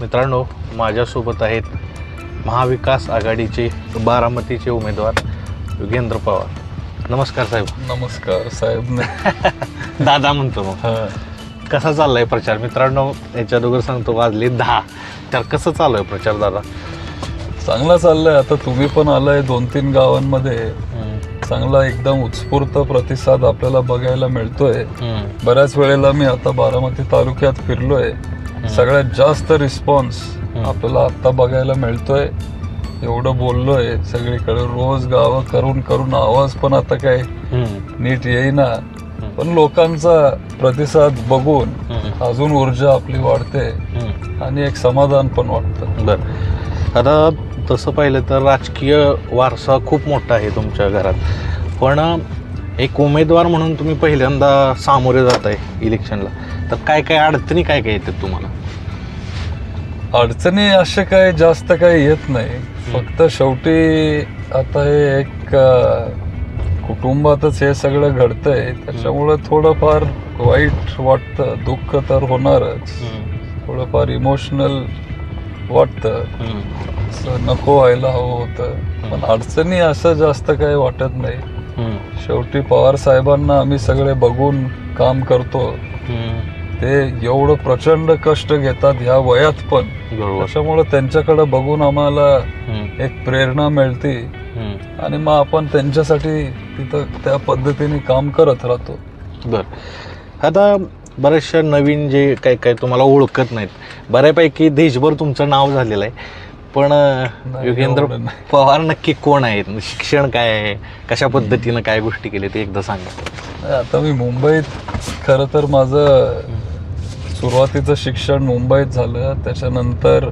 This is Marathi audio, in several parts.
मित्रांनो माझ्यासोबत आहेत महाविकास आघाडीचे बारामतीचे उमेदवार योगेंद्र पवार. नमस्कार साहेब. नमस्कार साहेब. दादा म्हणतो मग. हा. कसा चाललाय प्रचार? मित्रांनो याच्या अगोदर सांगतो वाजले दहा. तर कसं चालू आहे प्रचार दादा? चांगला चाललाय. आता तुम्ही पण आलाय दोन तीन गावांमध्ये चांगला एकदम उत्स्फूर्त प्रतिसाद आपल्याला बघायला मिळतोय. बऱ्याच वेळेला मी आता बारामती तालुक्यात फिरलोय. सगळ्यात जास्त रिस्पॉन्स आपल्याला आता बघायला मिळतोय. एवढं बोललोय सगळीकडे रोज गावं करून करून आवाज पण आता काय नीट येईना. पण लोकांचा प्रतिसाद बघून अजून ऊर्जा आपली वाढते आणि एक समाधान पण वाटतं. बर. आता तसं पाहिलं तर राजकीय वारसा खूप मोठा आहे तुमच्या घरात. पण एक उमेदवार म्हणून तुम्ही पहिल्यांदा सामोरे जात आहे इलेक्शनला. तर काय काय अडचणी काय काय येतात तुम्हाला? अडचणी असे काय जास्त काही येत नाही. फक्त शेवटी आता हे एक अं, कुटुंबातच हे सगळं घडतंय. त्याच्यामुळं थोडंफार वाईट वाटतं. दुःख तर होणारच. थोडंफार इमोशनल वाटतं. असं नको व्हायला हवं होतं. पण अडचणी असं जास्त काही वाटत नाही. शेवटी पवार साहेबांना आम्ही सगळे बघून काम करतो. ते एवढं प्रचंड कष्ट घेतात ह्या वयात पण. त्याच्यामुळं त्यांच्याकडे बघून आम्हाला एक प्रेरणा मिळते. आणि मग आपण त्यांच्यासाठी तिथं त्या पद्धतीने काम करत राहतो. बर. आता बऱ्याचशा नवीन जे काय काय तुम्हाला ओळखत नाहीत. बऱ्यापैकी देशभर तुमचं नाव झालेलं आहे. पण योगेंद्र. पवार नक्की कोण आहेत? शिक्षण काय आहे? कशा पद्धतीनं काय गोष्टी केल्या ते एकदा सांगा. आता मी मुंबईत खरं तर माझं सुरुवातीचं शिक्षण मुंबईत झालं त्याच्यानंतर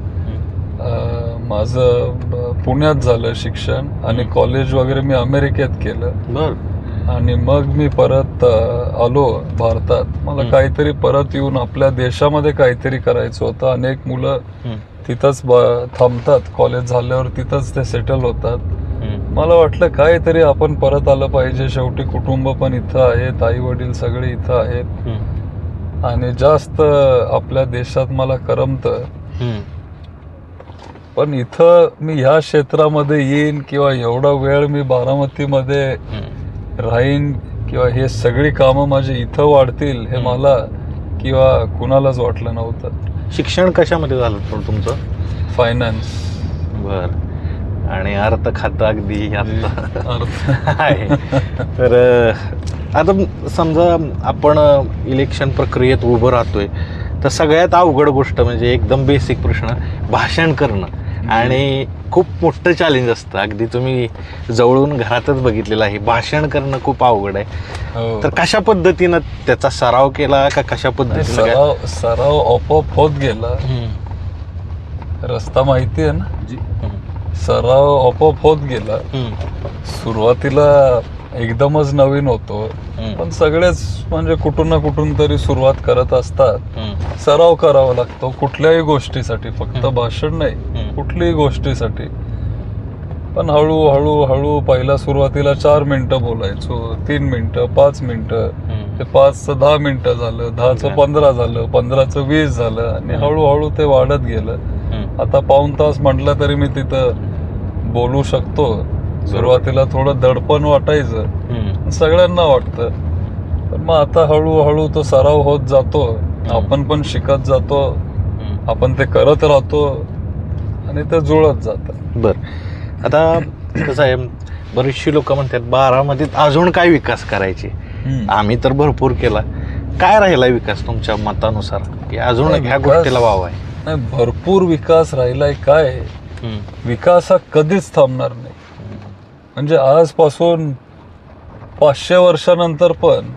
माझं पुण्यात झालं शिक्षण आणि कॉलेज वगैरे मी अमेरिकेत केलं. आणि मग मी परत आलो भारतात. मला. काहीतरी परत येऊन आपल्या देशामध्ये काहीतरी करायचं होतं. अनेक मुलं तिथंच थांबतात. कॉलेज झाल्यावर तिथंच ते सेटल होतात. मला वाटलं काहीतरी आपण परत आलं पाहिजे. शेवटी कुटुंब पण इथं आहेत. आई वडील सगळे इथं आहेत. आणि जास्त आपल्या देशात मला करमतं पण इथं मी ह्या क्षेत्रामध्ये येईन किंवा एवढा वेळ मी बारामतीमध्ये राहीन किंवा हे सगळी कामं माझी इथं वाढतील हे. मला किंवा कुणालाच वाटलं नव्हतं. शिक्षण कशामध्ये झालं तुमचं? फायनान्स बर. आणि अर्थ खातं अगदी आता. आहे. तर आता समजा आपण इलेक्शन प्रक्रियेत उभं राहतोय तर सगळ्यात अवघड गोष्ट म्हणजे एकदम बेसिक प्रश्न भाषण करणं. आणि खूप मोठं चॅलेंज असतं. अगदी तुम्ही जवळून घरातच बघितलेलं आहे. भाषण करणं खूप अवघड आहे. हो. तर कशा पद्धतीनं त्याचा सराव केला का कशा पद्धतीनं? सराव सराव आपोआप होत गेला. रस्ता माहिती आहे ना? सराव आपोआप होत गेला. सुरुवातीला एकदमच नवीन होतो. पण सगळेच म्हणजे कुठून ना कुठून तरी सुरुवात करत असतात. सराव करावा लागतो. कुठल्याही गोष्टीसाठी. फक्त. भाषण नाही. कुठल्याही गोष्टीसाठी. पण हळू हळू हळू पहिला सुरुवातीला चार मिनिटं बोलायचो. तीन मिनिटं पाच मिनिटं. ते पाचचं दहा मिनिटं झालं. दहाचं पंधरा झालं. पंधराचं वीस झालं. आणि. हळूहळू ते वाढत गेलं. आता पाऊन तास म्हटलं तरी मी तिथं बोलू शकतो. सुरुवातीला थोडं दडपण वाटायचं. सगळ्यांना वाटतं. पण मग आता हळूहळू तो सराव होत जातो. आपण पण शिकत जातो. आपण ते करत राहतो. आणि ते जुळत जातं. बर. आता कसं आहे बरीचशी लोक म्हणतात बारामतीत अजून काय विकास करायचे? आम्ही तर भरपूर केला. काय राहिला विकास तुमच्या मतानुसार? की अजून ह्या गोष्टीला वाव आहे. नाही भरपूर विकास राहिलाय काय. विकास हा कधीच थांबणार नाही म्हणजे आजपासून पाचशे वर्षानंतर पण.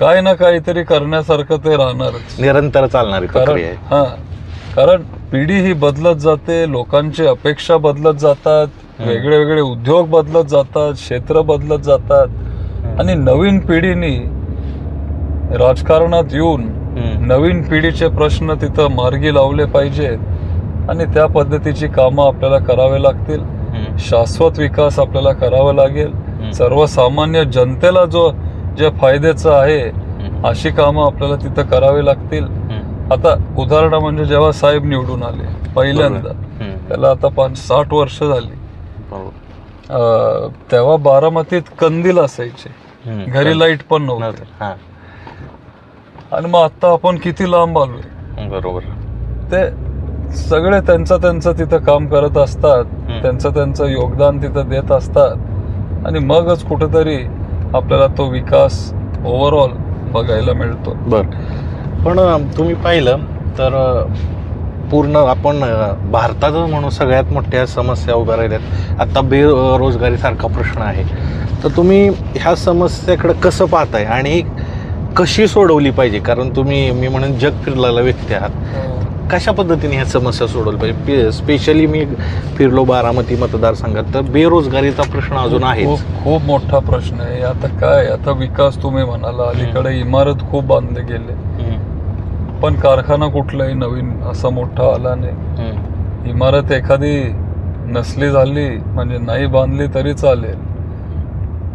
काय ना काहीतरी करण्यासारखं ते राहणारच निरंतर चालणारी कारण आहे हा कारण पिढी ही बदलत जाते लोकांची अपेक्षा बदलत जातात. वेगळे वेगळे उद्योग बदलत जातात क्षेत्र बदलत जातात आणि नवीन पिढीनी राजकारणात येऊन हम्म. नवीन पिढीचे प्रश्न तिथं मार्गी लावले पाहिजेत आणि त्या पद्धतीची कामं आपल्याला करावे लागतील. शाश्वत विकास आपल्याला करावा लागेल. सर्वसामान्य जनतेला जो जे फायद्याचं आहे. अशी कामं आपल्याला तिथं करावी लागतील. आता उदाहरण म्हणजे जेव्हा साहेब निवडून आले पहिल्यांदा. त्याला आता पाच साठ वर्ष झाली तेव्हा बारामतीत कंदील असायचे. घरी लाइट पण नव्हते आणि मग आता आपण किती लांब आलोय बरोबर ते सगळे त्यांचं त्यांचं तिथं काम करत असतात. त्यांचं त्यांचं योगदान तिथं देत असतात. आणि मगच कुठेतरी आपल्याला तो विकास ओव्हरऑल बघायला मिळतो. बर. पण तुम्ही पाहिलं तर पूर्ण आपण अ, भारतातच म्हणून सगळ्यात मोठ्या समस्या उभ्या राहिल्यात. आता बेरोजगारीसारखा प्रश्न आहे. तर तुम्ही ह्या समस्येकडे कसं पाहताय? आणि कशी सोडवली पाहिजे? कारण तुम्ही मी म्हणून जग फिरलेला व्यक्ती आहात. कशा पद्धतीने ह्या समस्या सोडवल्या पाहिजे? स्पेशली मी फिरलो बारामती मतदारसंघात तर बेरोजगारीचा प्रश्न अजून आहेच. खूप खूप मोठा प्रश्न आहे. आता काय? आता विकास तुम्ही म्हणाला अलीकडे इमारत खूप बांधले गेले. पण कारखाना कुठलाही नवीन असा मोठा आला नाही. इमारत एखादी नसली झाली म्हणजे नाही बांधली तरी चालेल.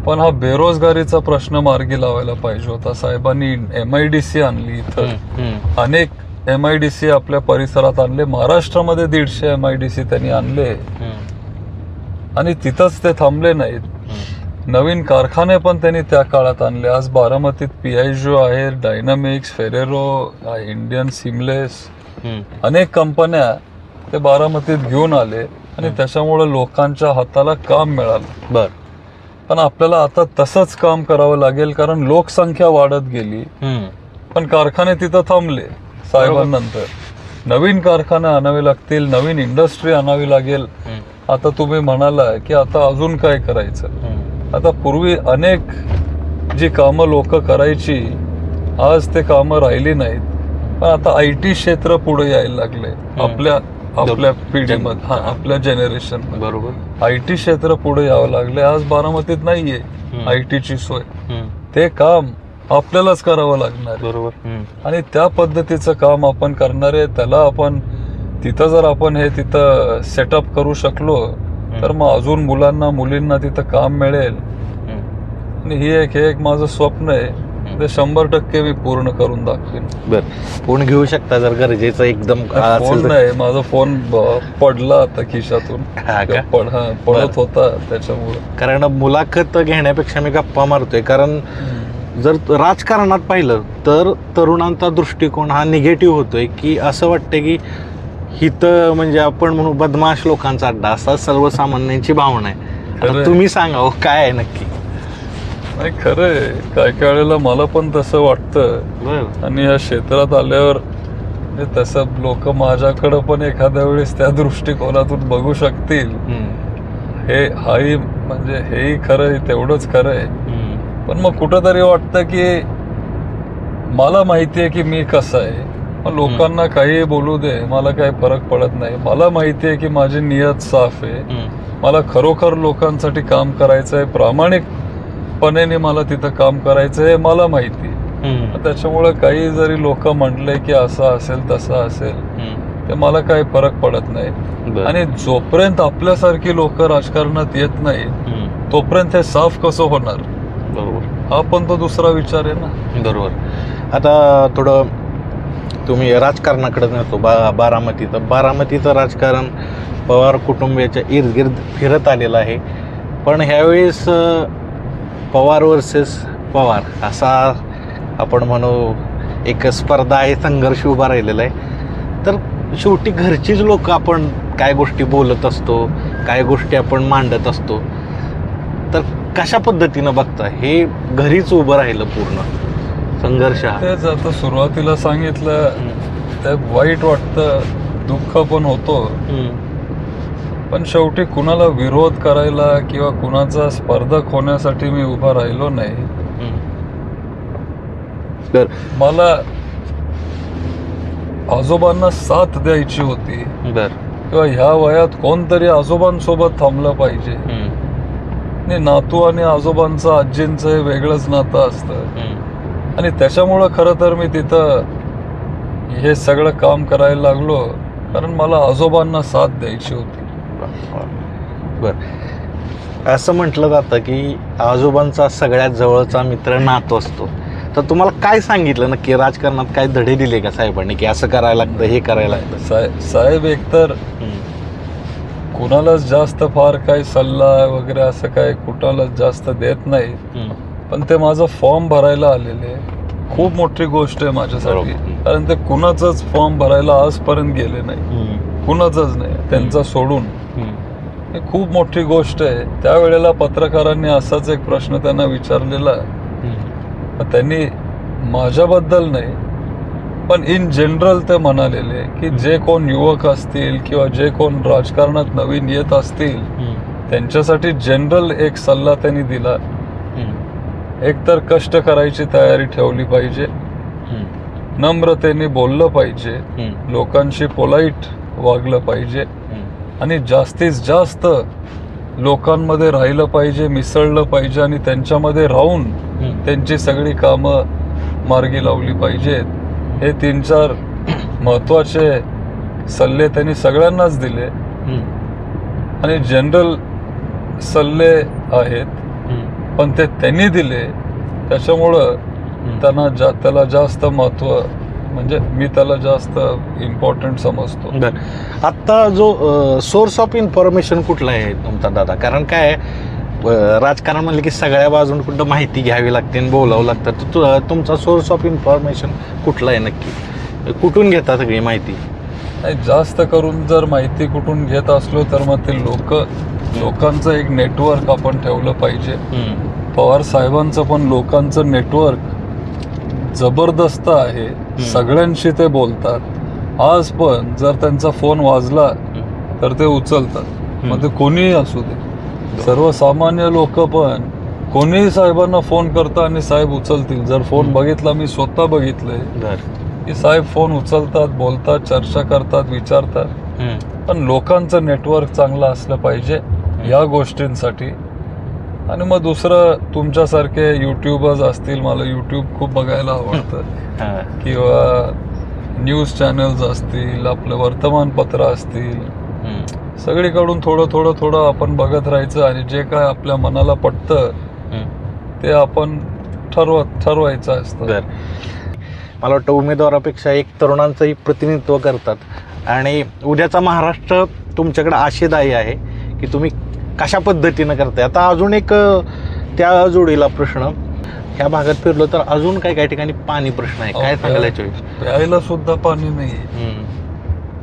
पण हा बेरोजगारीचा प्रश्न मार्गी लावायला पाहिजे होता. साहेबांनी एम आय डी सी आणली इथं. अनेक एम आय डी सी आपल्या परिसरात आणले. महाराष्ट्रामध्ये दीडशे एम आय डी सी त्यांनी आणले. आणि तिथंच ते थांबले नाहीत. नवीन कारखाने पण त्यांनी त्या काळात आणले. आज बारामतीत पी आय जो आहे डायनामिक्स फेरेरो इंडियन सिमलेस अनेक कंपन्या ते बारामतीत घेऊन आले. आणि त्याच्यामुळे लोकांच्या हाताला काम मिळालं. बर. पण आपल्याला आता तसंच काम करावं लागेल कारण लोकसंख्या वाढत गेली. पण कारखाने तिथं थांबले. साहेबांनंतर. नवीन कारखाने आणावे लागतील नवीन इंडस्ट्री आणावी लागेल. आता तुम्ही म्हणाला की आता अजून काय करायचं. आता पूर्वी अनेक जी कामं लोक करायची आज ते कामं राहिली नाहीत. पण आता आय टी क्षेत्र पुढे यायला लागले. आपल्या आपल्या पिढीमध्ये हा आपल्या जनरेशन बरोबर. आय टी क्षेत्र पुढे यावं लागले. आज बारामतीत नाहीये. आय टीची सोय. ते काम आपल्यालाच करावं लागणार आहे. बरोबर. आणि त्या पद्धतीचं काम आपण करणार आहे त्याला आपण तिथं जर आपण हे तिथं सेटअप करू शकलो तर मग अजून मुलांना मुलींना तिथं काम मिळेल. आणि ही एक हे एक माझं स्वप्न आहे. ते शंभर टक्के मी पूर्ण करून दाखवीन. बर. फोन घेऊ शकता जर गरजेचं एकदम असेल फोन तर. नाही माझा फोन ब- पडला आता खिशातून. हा का? पड हा, पडत होता त्याच्यामुळे. कारण मुलाखत घेण्यापेक्षा मी गप्पा मारतोय कारण जर राजकारणात पाहिलं तर तरुणांचा दृष्टिकोन हा निगेटिव्ह होतोय की असं वाटतं की हिथं म्हणजे आपण म्हणू बदमाश लोकांचा अड्डा असा सर्वसामान्यांची भावना आहे. तुम्ही सांगा हो, काय आहे नक्की? नाही खरंय. काय काय वेळेला मला पण तसं वाटतं. आणि या क्षेत्रात आल्यावर म्हणजे तसं लोक माझ्याकडं पण एखाद्या वेळेस त्या दृष्टिकोनातून बघू शकतील. हे हाही म्हणजे हेही खरं आहे तेवढंच खरं आहे पण मग कुठंतरी वाटतं की मला माहिती आहे की मी कसं आहे. मग लोकांना काही बोलू दे मला काही फरक पडत नाही. मला माहिती आहे की माझी नियत साफ आहे. मला खरोखर लोकांसाठी काम करायचं आहे प्रामाणिकपणेने मला तिथं काम करायचं आहे मला माहिती. आहे त्याच्यामुळे काही जरी लोक म्हटले की असं असेल तसं असेल ते मला काही फरक पडत नाही. आणि जोपर्यंत आपल्यासारखी लोक राजकारणात येत नाहीत तोपर्यंत हे साफ कसं होणार? बरोबर. हा पण तो दुसरा विचार आहे ना. बरोबर. आता थोडं तुम्ही राजकारणाकडे नेतो बा बारामतीचं. बारामतीचं राजकारण पवार कुटुंबियाच्या इर्दगिर्द फिरत आलेलं आहे. पण ह्यावेळेस पवार वर्सेस पवार असा आपण म्हणू एक स्पर्धा आहे संघर्ष उभा राहिलेला आहे. तर शेवटी घरचीच लोक आपण काय गोष्टी बोलत असतो काय गोष्टी आपण मांडत असतो. तर कशा पद्धतीनं बघता हे घरीच उभं राहिलं पूर्ण. संघर्ष हा. तेच आता सुरुवातीला सांगितलं ते वाईट वाटतं दुःख पण होतो. पण शेवटी कुणाला विरोध करायला किंवा कुणाचा स्पर्धक होण्यासाठी मी उभा राहिलो नाही. तर मला आजोबांना साथ द्यायची होती. बर. किंवा ह्या वयात कोणतरी आजोबांसोबत थांबलं पाहिजे. आणि नातू आणि आजोबांचं आजींचं हे वेगळंच नातं असतं. आणि त्याच्यामुळं खरं तर मी तिथं हे सगळं काम करायला लागलो कारण मला आजोबांना साथ द्यायची होती. बर. असं म्हटलं जातं की आजोबांचा सगळ्यात जवळचा मित्र नातो असतो. तर तुम्हाला काय सांगितलं? नक्की राजकारणात काय धडे दिले का साहेबांनी? की असं करायला लागतं हे करायला लागतं? साहेब साहेब एकतर. कुणालाच जास्त फार काही सल्ला वगैरे असं काय कुणालाच जास्त देत नाही. पण ते माझं फॉर्म भरायला आलेले. खूप मोठी गोष्ट आहे माझ्यासाठी. कारण ते कुणाचंच फॉर्म भरायला आजपर्यंत गेले नाही. कुणाचंच नाही. त्यांचा सोडून. ही खूप मोठी गोष्ट आहे. त्यावेळेला पत्रकारांनी असाच एक प्रश्न त्यांना विचारलेला. त्यांनी माझ्याबद्दल नाही पण इन जनरल ते म्हणालेले की जे कोण युवक असतील किंवा जे कोण राजकारणात नवीन येत असतील. त्यांच्यासाठी जनरल एक सल्ला त्यांनी दिला. एकतर कष्ट करायची तयारी ठेवली पाहिजे. नम्रतेने बोललं पाहिजे. लोकांशी पोलाईट वागलं पाहिजे. आणि जास्तीत जास्त लोकांमध्ये राहिलं पाहिजे मिसळलं पाहिजे आणि त्यांच्यामध्ये राहून. त्यांची सगळी कामं मार्गी लावली पाहिजेत हे तीन चार महत्त्वाचे सल्ले त्यांनी सगळ्यांनाच दिले. आणि जनरल सल्ले आहेत. पण ते त्यांनी दिले त्याच्यामुळं. त्यांना जा त्याला जास्त महत्त्व म्हणजे मी त्याला जास्त इम्पॉर्टंट समजतो आत्ता जो सोर्स ऑफ इन्फॉर्मेशन कुठला आहे तुमचा दादा कारण काय राजकारण म्हणलं की सगळ्या बाजून कुठं माहिती घ्यावी लागते आणि बोलावं लागतं. तर तु- तुमचा सोर्स ऑफ इन्फॉर्मेशन कुठला आहे नक्की? कुठून घेता सगळी माहिती? नाही जास्त करून जर माहिती कुठून घेत असलो तर मग ते लोक लोकांचं एक नेटवर्क आपण ठेवलं पाहिजे. पवार साहेबांचं पण लोकांचं नेटवर्क जबरदस्त आहे. सगळ्यांशी ते बोलतात. आज पण जर त्यांचा फोन वाजला तर ते उचलतात. मग ते कोणीही असू दे. सर्वसामान्य लोक पण कोणीही साहेबांना फोन करतं आणि साहेब उचलतील. जर फोन. बघितला मी स्वतः बघितलंय की साहेब फोन उचलतात बोलतात चर्चा करतात विचारतात. पण लोकांचं नेटवर्क चांगलं असलं पाहिजे या गोष्टींसाठी. आणि मग दुसरं तुमच्यासारखे युट्यूबर्स असतील मला युट्यूब खूप बघायला आवडतं. किंवा न्यूज चॅनल्स असतील आपलं वर्तमानपत्र असतील. सगळीकडून थोडं थोडं थोडं आपण बघत राहायचं आणि जे काय आपल्या मनाला पटतं ते आपण ठरवत ठरवायचं असतं. मला वाटतं उमेदवारापेक्षा एक तरुणांचंही प्रतिनिधित्व करतात. आणि उद्याचा महाराष्ट्र तुमच्याकडे आशेदायी आहे की तुम्ही कशा पद्धतीनं करताय? आता अजून एक त्या जोडीला प्रश्न. ह्या भागात फिरलो तर अजून काय काय ठिकाणी पाणी प्रश्न आहे. काय अहो, सांगायला? प्यायला सुद्धा पाणी नाही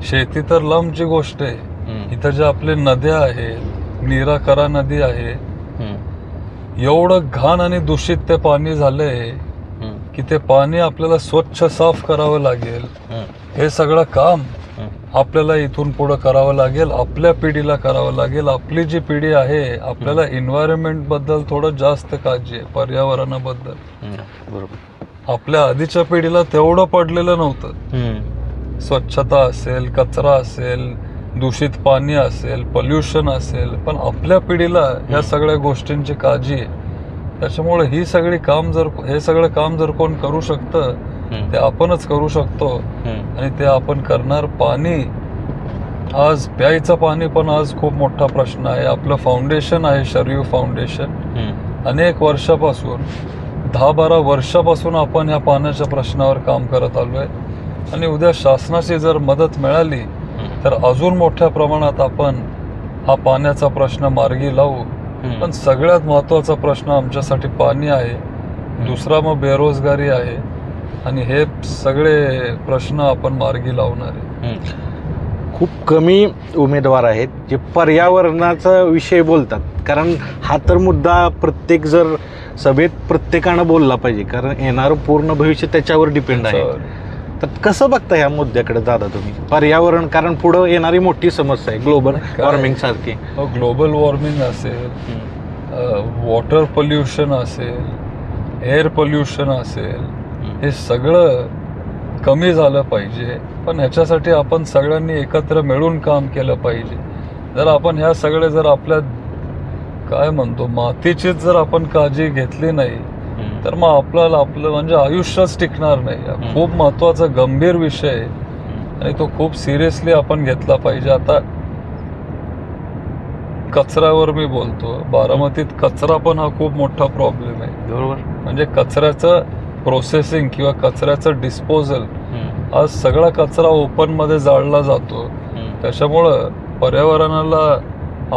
शेती तर लांबची गोष्ट आहे. इथं ज्या आपले नद्या आहेत निराकरा नदी आहे एवढं घाण आणि दूषित ते पाणी झालंय की ते पाणी आपल्याला स्वच्छ साफ करावं लागेल. हे सगळं काम. आपल्याला इथून पुढं करावं लागेल आपल्या पिढीला करावं लागेल. आपली जी पिढी आहे आपल्याला एन्व्हायरमेंटबद्दल थोडं जास्त काळजी आहे पर्यावरणाबद्दल. बरोबर. आपल्या आधीच्या पिढीला तेवढं पडलेलं नव्हतं. स्वच्छता असेल कचरा असेल दूषित पाणी असेल पोल्युशन असेल पण आपल्या पिढीला ह्या सगळ्या गोष्टींची काळजी आहे. त्याच्यामुळे ही सगळी काम जर हे सगळं काम जर कोण करू शकतं ते आपणच करू शकतो. आणि ते आपण करणार पाणी आज प्यायचं पाणी पण आज खूप मोठा प्रश्न आहे. आपलं फाउंडेशन आहे शरीर फाउंडेशन अनेक वर्षापासून दहा बारा वर्षापासून आपण ह्या पाण्याच्या प्रश्नावर काम करत आलो आहे आणि उद्या शासनाची जर मदत मिळाली तर अजून मोठ्या प्रमाणात आपण हा पाण्याचा प्रश्न मार्गी लावू. पण सगळ्यात महत्त्वाचा प्रश्न आमच्यासाठी पाणी आहे. दुसरा मग बेरोजगारी आहे. आणि हे सगळे प्रश्न आपण मार्गी लावणार. आहे. खूप कमी उमेदवार आहेत जे पर्यावरणाचा विषय बोलतात. कारण हा तर मुद्दा प्रत्येक जर सभेत प्रत्येकानं बोलला पाहिजे. कारण येणारं पूर्ण भविष्य त्याच्यावर डिपेंड आहे. तर कसं बघता ह्या मुद्द्याकडे दादा तुम्ही? पर्यावरण कारण पुढं येणारी मोठी समस्या आहे ग्लोबल काय? वॉर्मिंग सारखी. ग्लोबल वॉर्मिंग असेल वॉटर पोल्युशन असेल एअर पोल्युशन असेल हे सगळं कमी झालं पाहिजे. पण ह्याच्यासाठी आपण सगळ्यांनी एकत्र मिळून काम केलं पाहिजे. जर आपण ह्या सगळे जर आपल्या काय म्हणतो मातीचीच जर आपण काळजी घेतली नाही तर मग आपल्याला आपलं म्हणजे आयुष्यच टिकणार नाही. हा खूप महत्त्वाचा गंभीर विषय. आहे आणि तो खूप सिरियसली आपण घेतला पाहिजे. आता कचऱ्यावर मी बोलतो. बारामतीत कचरा पण हा खूप मोठा प्रॉब्लेम आहे. बरोबर. म्हणजे कचऱ्याचं प्रोसेसिंग किंवा कचऱ्याचं डिस्पोजल आज सगळा कचरा ओपनमध्ये जाळला जातो. त्याच्यामुळं पर्यावरणाला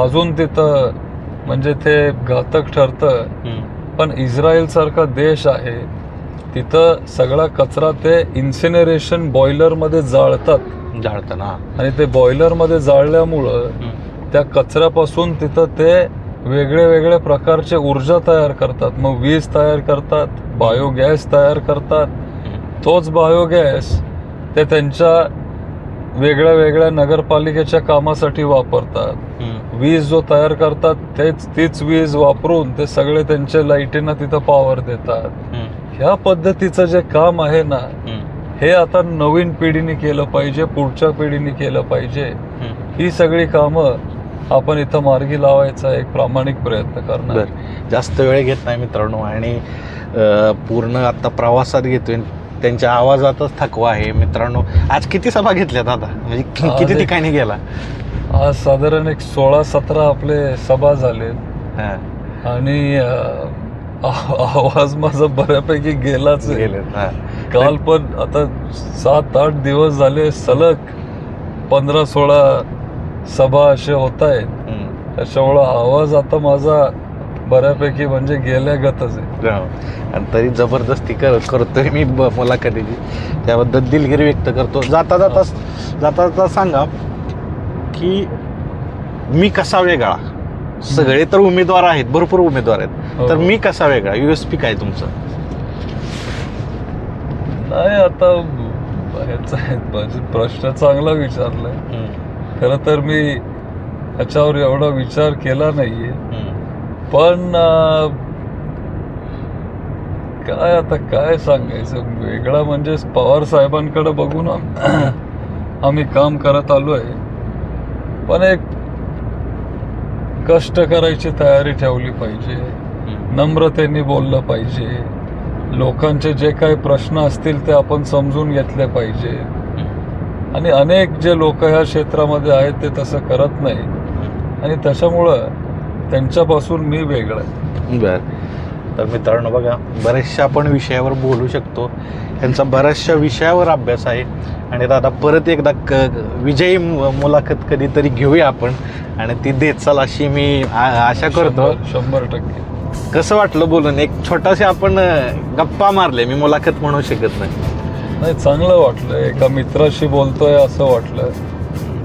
अजून तिथं म्हणजे ते घातक ठरतं. पण इस्रायल सारखा देश आहे तिथं सगळा कचरा ते इन्सिनरेशन बॉयलरमध्ये जाळतात. जाळतं ना. आणि ते बॉयलरमध्ये जाळल्यामुळं त्या कचऱ्यापासून तिथं ते वेगळे वेगळे प्रकारचे ऊर्जा तयार करतात. मग वीज तयार करतात बायोगॅस तयार करतात. तोच बायोगॅस ते त्यांच्या वेगळ्या वेगळ्या नगरपालिकेच्या कामासाठी वापरतात. वीज जो तयार करतात तेच तीच वीज वापरून ते सगळे त्यांच्या लाईटींना तिथं पॉवर देतात. ह्या पद्धतीचं जे काम आहे ना हे आता नवीन पिढीने केलं पाहिजे पुढच्या पिढीने केलं पाहिजे. ही सगळी कामं आपण इथं मार्गी लावायचा एक प्रामाणिक प्रयत्न करणार. जास्त वेळ घेत नाही मित्रांनो आणि पूर्ण आता प्रवासात घेतोय. त्यांच्या आवाजातच थकवा आहे मित्रांनो आज किती सभा घेतल्या दादा म्हणजे कि- आज किती एक- ठिकाणी गेला आज साधारण एक सोळा सतरा आपले सभा झाले हा, आणि अं, आ- आवाज माझा बऱ्यापैकी गेलाच आहे. गेले हा. काल पण आता सात आठ दिवस झाले सलग पंधरा सोळा सभा असे होत आहेत हम्म. त्याच्यामुळं आवाज आता माझा बऱ्यापैकी म्हणजे गेल्यागतच आहे. हो. आणि तरी जबरदस्ती कर करतोय मी ब- मुलाखतीची. त्याबद्दल दिलगिरी व्यक्त करतो. जाता जाता जाता जाता सांगा की मी कसा वेगळा? सगळे तर उमेदवार आहेत भरपूर उमेदवार आहेत. हो. तर मी कसा वेगळा? युएसपी काय तुमचं? नाही आता ह्याचा म्हणजे प्रश्न चांगला विचारलाय. खरं तर मी ह्याच्यावर एवढा विचार केला नाहीये. हम्म. पण काय आता काय सांगायचं? वेगळा म्हणजे पवार साहेबांकडे बघून आम- आम्ही काम करत आलोय पण एक कष्ट करायची तयारी ठेवली पाहिजे. नम्रतेने बोललं पाहिजे. लोकांचे जे काही प्रश्न असतील ते आपण समजून घेतले पाहिजे. आणि अनेक जे लोक ह्या क्षेत्रामध्ये आहेत ते तसं करत नाही आणि त्याच्यामुळं त्यांच्यापासून मी वेगळं आहे. बर. तर मित्रांनो बघा बऱ्याचशा आपण विषयावर बोलू शकतो. त्यांचा बऱ्याचशा विषयावर अभ्यास आहे. आणि दादा परत एकदा क विजयी मु- मुलाखत कधीतरी घेऊया आपण. आणि ती देत चाल अशी मी आ- आशा करतो. शंभर- शंभर टक्के. कसं वाटलं बोलून? एक छोटासे आपण अं, गप्पा मारले. मी मुलाखत म्हणू शकत नाही. नाही चांगलं वाटलं. एका मित्राशी बोलतोय असं वाटलं.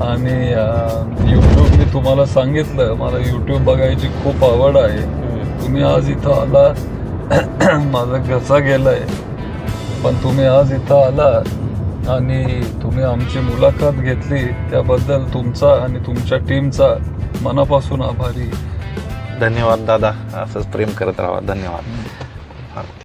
आणि यूट्यूब तुम्हाला सांगितलं मला यूट्यूब बघायची खूप आवड आहे. तुम्ही आज इथं आला माझा घसा गेलाय. पण तुम्ही आज इथं आला आणि तुम्ही आमची मुलाखत घेतली त्याबद्दल तुमचा आणि तुमच्या टीमचा मनापासून आभारी. धन्यवाद दादा असंच प्रेम करत राहा. धन्यवाद. हा.